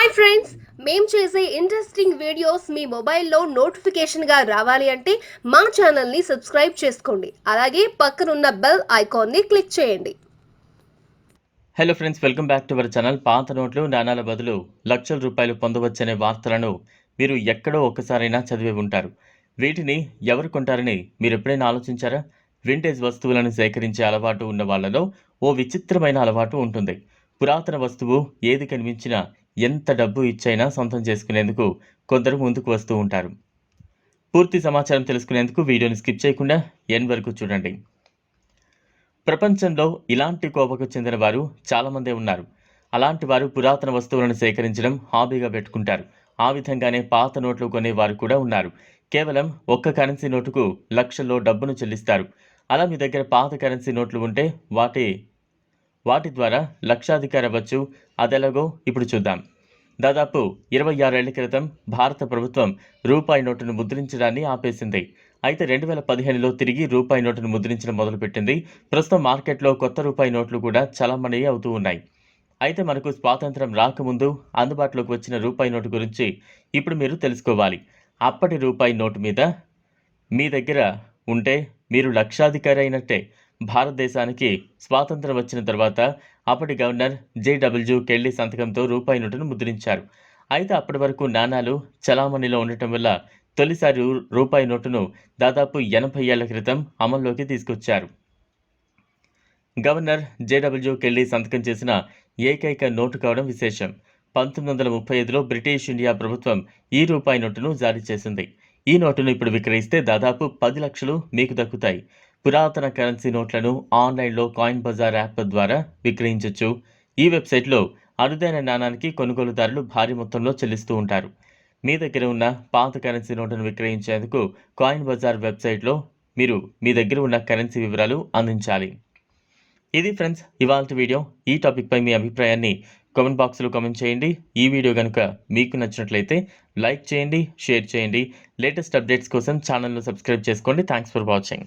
Hi friends మేము చేసే interesting videos మీ మొబైల్లో నోటిఫికేషన్గా రావాలి అంటే మా ఛానల్ని సబ్స్క్రైబ్ చేసుకోండి. అలాగే పక్కనున్న బెల్ ఐకాన్ని క్లిక్ చేయండి. Hello friends welcome back to our channel పాత నోట్లు నాణాల బదులు లక్షల రూపాయలు పొందవచ్చనే వార్తలను మీరు ఎక్కడో ఒక్కసారైనా చదివి ఉంటారు. వీటిని ఎవరు కొంటారని మీరు ఎప్పుడైనా ఆలోచించారా? వింటేజ్ వస్తువులను సేకరించే అలవాటు ఉన్న వాళ్ళలో ఓ విచిత్రమైన అలవాటు ఉంటుంది. పురాతన వస్తువు ఏది కనిపించినా ఎంత డబ్బు ఇచ్చైనా సొంతం చేసుకునేందుకు కొందరు ముందుకు వస్తూ ఉంటారు. పూర్తి సమాచారం తెలుసుకునేందుకు వీడియోని స్కిప్ చేయకుండా ఎన్ వరకు చూడండి. ప్రపంచంలో ఇలాంటి కోపకు చెందిన వారు చాలామందే ఉన్నారు. అలాంటి వారు పురాతన వస్తువులను సేకరించడం హాబీగా పెట్టుకుంటారు. ఆ విధంగానే పాత నోట్లు కొనే వారు కూడా ఉన్నారు. కేవలం ఒక్క కరెన్సీ నోటుకు లక్షల్లో డబ్బును చెల్లిస్తారు. అలా మీ దగ్గర పాత కరెన్సీ నోట్లు ఉంటే వాటి వాటి ద్వారా లక్షాధికారి అవ్వచ్చు అదెలాగో ఇప్పుడు చూద్దాం. దాదాపు ఇరవై ఆరేళ్ళ క్రితం భారత ప్రభుత్వం రూపాయి నోటును ముద్రించడాన్ని ఆపేసింది. అయితే రెండు వేల పదిహేనులో తిరిగి రూపాయి నోటును ముద్రించడం మొదలుపెట్టింది. ప్రస్తుతం మార్కెట్లో కొత్త రూపాయి నోట్లు కూడా చలామణి అవుతూ ఉన్నాయి. అయితే మనకు స్వాతంత్రం రాకముందు అందుబాటులోకి వచ్చిన రూపాయి నోటు గురించి ఇప్పుడు మీరు తెలుసుకోవాలి. అప్పటి రూపాయి నోటు మీద మీ దగ్గర ఉంటే మీరు లక్షాధికారి అయినట్టే. భారతదేశానికి స్వాతంత్రం వచ్చిన తర్వాత అప్పటి గవర్నర్ జేడబ్ల్యూ కెళ్ళి సంతకంతో రూపాయి నోటును ముద్రించారు. అయితే అప్పటి వరకు నాణాలు చలామణిలో ఉండటం వల్ల తొలిసారి రూపాయి నోటును దాదాపు ఎనభై ఏళ్ళ క్రితం అమల్లోకి తీసుకొచ్చారు. గవర్నర్ జేడబ్ల్యూ కెళ్ళి సంతకం చేసిన ఏకైక నోటు కావడం విశేషం. పంతొమ్మిది వందల ముప్పై ఐదులో బ్రిటిష్ ఇండియా ప్రభుత్వం ఈ రూపాయి నోటును జారీ చేసింది. ఈ నోటును ఇప్పుడు విక్రయిస్తే దాదాపు పది లక్షలు మీకు దక్కుతాయి. పురాతన కరెన్సీ నోట్లను ఆన్లైన్లో కాయిన్ బజార్ యాప్ ద్వారా విక్రయించవచ్చు ఈ వెబ్సైట్లో అరుదైన నాణానికి కొనుగోలుదారులు భారీ మొత్తంలో చెల్లిస్తూ ఉంటారు. మీ దగ్గర ఉన్న పాత కరెన్సీ నోటును విక్రయించేందుకు కాయిన్ బజార్ వెబ్సైట్లో మీరు మీ దగ్గర ఉన్న కరెన్సీ వివరాలు అందించాలి. ఇది ఫ్రెండ్స్ ఇవాళ వీడియో. ఈ టాపిక్పై మీ అభిప్రాయాన్ని కామెంట్ బాక్స్లో కామెంట్ చేయండి. ఈ వీడియో కనుక మీకు నచ్చినట్లయితే లైక్ చేయండి షేర్ చేయండి. లేటెస్ట్ అప్డేట్స్ కోసం ఛానల్ను సబ్స్క్రైబ్ చేసుకోండి. Thanks for watching.